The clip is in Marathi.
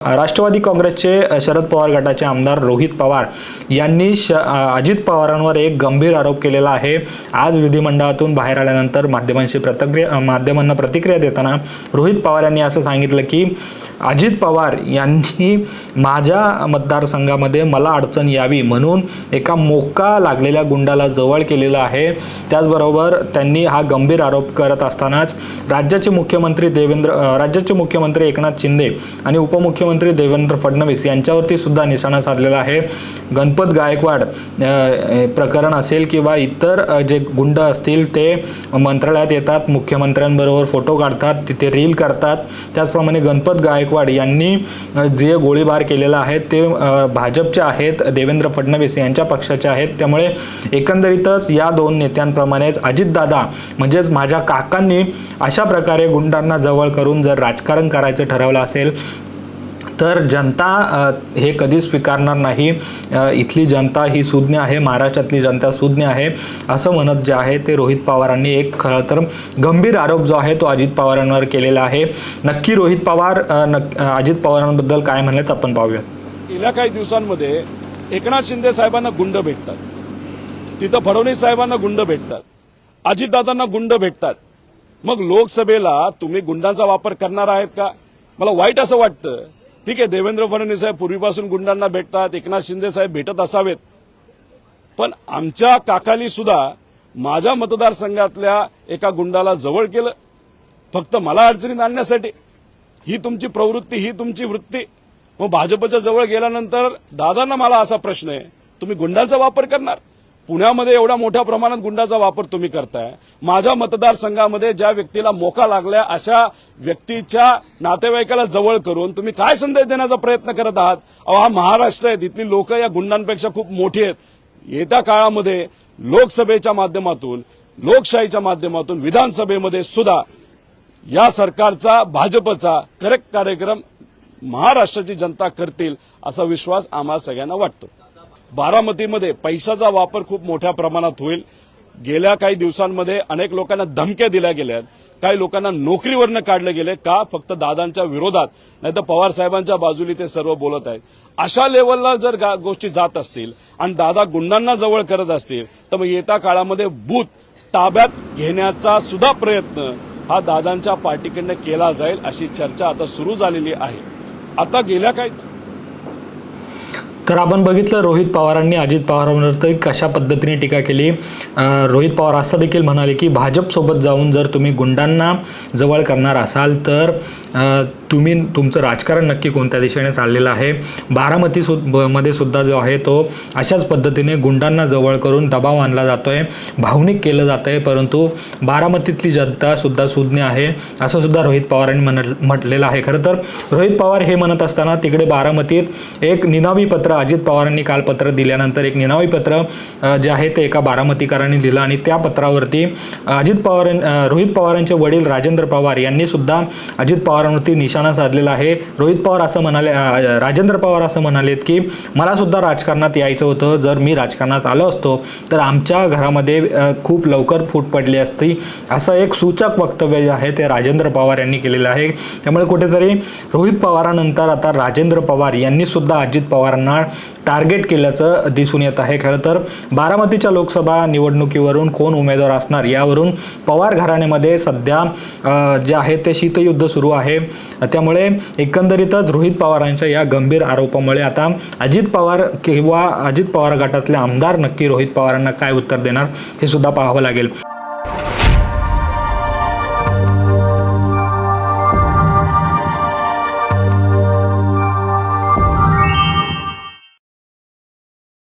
राष्ट्रवादी काँग्रेसचे शरद पवार गटाचे आमदार रोहित पवार यांनी श अजित पवारांवर एक गंभीर आरोप केलेला आहे. आज विधिमंडळातून बाहेर आल्यानंतर माध्यमांशी प्रतिक्रिया माध्यमांना प्रतिक्रिया देताना रोहित पवार यांनी असं सांगितलं की अजित पवार यांनी माझ्या मतदारसंघामध्ये मला अडचण यावी म्हणून एका मोका लागलेल्या गुंडाला जवळ केलेलं आहे. त्याचबरोबर त्यांनी हा गंभीर आरोप करत असतानाच राज्याचे मुख्यमंत्री देवेंद्र राज्याचे मुख्यमंत्री एकनाथ शिंदे आणि उपमुख्यमंत्री देवेंद्र फडणवीस यांच्यावरती सुद्धा निशाणा साधलेला आहे. गणपत गायकवाड प्रकरण असेल किंवा इतर जे गुंड असतील ते मंत्रालयात येतात मुख्यमंत्र्यांबरोबर फोटो काढतात तिथे रील करतात. त्याचप्रमाणे गणपत गायकवाड यांनी जे गोळीबार केलेला आहे ते भाजपचे आहेत देवेंद्र फडणवीस यांच्या पक्षाचे आहेत. त्यामुळे एकंदरीतच या दोन नेत्यांप्रमाणेच अजितदादा म्हणजेच माझ्या काकांनी अशा प्रकारे गुंडांना जवळ करून जर राजकारण करायचं ठरवलं असेल तर जनता हे कधीच स्वीकारणार नाही. इथली जनता ही सुज्ञ आहे महाराष्ट्रातली जनता सुज्ञ आहे असं म्हणत जे आहे ते रोहित पवारांनी एक खरं तर गंभीर आरोप जो आहे तो अजित पवारांवर केलेला आहे. नक्की रोहित पवार नक अजित पवारांबद्दल काय म्हणलेत आपण पाहूया. गेल्या काही दिवसांमध्ये एकनाथ शिंदे साहेबांना गुंड भेटतात. तिथं फडणवीस साहेबांना गुंड भेटतात. अजितदादांना गुंड भेटतात. मग लोकसभेला तुम्ही गुंडांचा वापर करणार आहेत का? मला वाईट असं वाटतं. ठीक आहे देवेंद्र फडणवीस साहेब पूर्वीपासून गुंडांना भेटतात एकनाथ शिंदे साहेब भेटत असावेत. पण आमच्या काकाली सुद्धा माझ्या मतदारसंघातल्या एका गुंडाला जवळ केलं. फक्त मला अडचणीत आणण्यासाठी. ही तुमची प्रवृत्ती ही तुमची वृत्ती. मग भाजपच्या जवळ गेल्यानंतर दादांना मला असा प्रश्न आहे तुम्ही गुंडांचा वापर करणार? पुण्यामध्ये एवढ्या मोठ्या प्रमाणात गुंडाचा वापर तुम्ही करताय. माझ्या मतदारसंघामध्ये ज्या व्यक्तीला मोका लागल्या अशा व्यक्तीच्या नातेवाईकाला जवळ करून तुम्ही काय संदेश देण्याचा प्रयत्न करत आहात? अहो हा महाराष्ट्र आहे तिथली लोक या गुंडांपेक्षा खूप मोठी आहेत. येत्या काळामध्ये लोकसभेच्या माध्यमातून लोकशाहीच्या माध्यमातून विधानसभेमध्ये सुद्धा या सरकारचा भाजपचा करेक्ट कार्यक्रम महाराष्ट्राची जनता करतील असा विश्वास आम्हाला सगळ्यांना वाटतो. बारामतीमध्ये पैशाचा वापर खूप मोठ्या प्रमाणात होईल. गेल्या काही दिवसांमध्ये अनेक लोकांना धमक्या दिल्या गेल्या आहेत. काही लोकांना नोकरीवरनं काढले गेले का? फक्त दादांच्या विरोधात. नाही तर पवार साहेबांच्या बाजूने ते सर्व बोलत आहेत. अशा लेवलला जर गा- गोष्टी जात असतील आणि दादा गुंडांना जवळ करत असतील तर मग येत्या काळामध्ये बूथ ताब्यात घेण्याचा सुद्धा प्रयत्न हा दादांच्या पार्टीकडनं केला जाईल अशी चर्चा आता सुरू झालेली आहे. आता गेल्या काही तर आपण बघितलं रोहित पवारांनी अजित पवारांवर कशा पद्धतीने टीका केली. रोहित पवार असं देखील म्हणाले की भाजपसोबत जाऊन जर तुम्ही गुंडांना जवळ करणार असाल तर तुम्ही तुमचं राजकारण नक्की कोणत्या दिशेने चाललेलं आहे? बारामती सु ब- मध्ये सुद्धा जो आहे तो अशाच पद्धतीने गुंडांना जवळ करून दबाव आणला जातो आहे भावनिक केलं जात आहे परंतु बारामतीतली जनता सुद्धा सुज्ञ आहे असं सुद्धा रोहित पवारांनी म्हण म्हटलेलं आहे. खरं तर रोहित पवार हे म्हणत असताना तिकडे बारामतीत एक निनावी पत्र अजित पवारांनी काल पत्र दिल्यानंतर एक निनावी पत्र जे आहे ते एका बारामतीकरांनी दिलं आणि त्या पत्रावरती अजित पवार रोहित पवारांचे वडील राजेंद्र पवार यांनी सुद्धा अजित पवारांवरती निशाणा साधलेला आहे. रोहित पवार असं म्हणाले राजेंद्र पवार असं म्हणालेत की मला सुद्धा राजकारणात यायचं होतं. जर मी राजकारणात आलो असतो तर आमच्या घरामध्ये खूप लवकर फूट पडली असती. असं एक सूचक वक्तव्य जे आहे ते राजेंद्र पवार यांनी केलेलं आहे. त्यामुळे कुठेतरी रोहित पवारानंतर आता राजेंद्र पवार यांनी सुद्धा अजित पवारांना टार्गेट केल्याचं दिसून येत आहे. खरं तर बारामतीच्या लोकसभा निवडणुकीवरून कोण उमेदवार असणार यावरून पवार घराण्यामध्ये सध्या जे आहे ते शीतयुद्ध सुरू आहे. त्यामुळे एकंदरीतच रोहित पवारांच्या या गंभीर आरोपामुळे आता अजित पवार किंवा अजित पवार गटातले आमदार नक्की रोहित पवारांना काय उत्तर देणार हे सुद्धा पाहावं लागेल.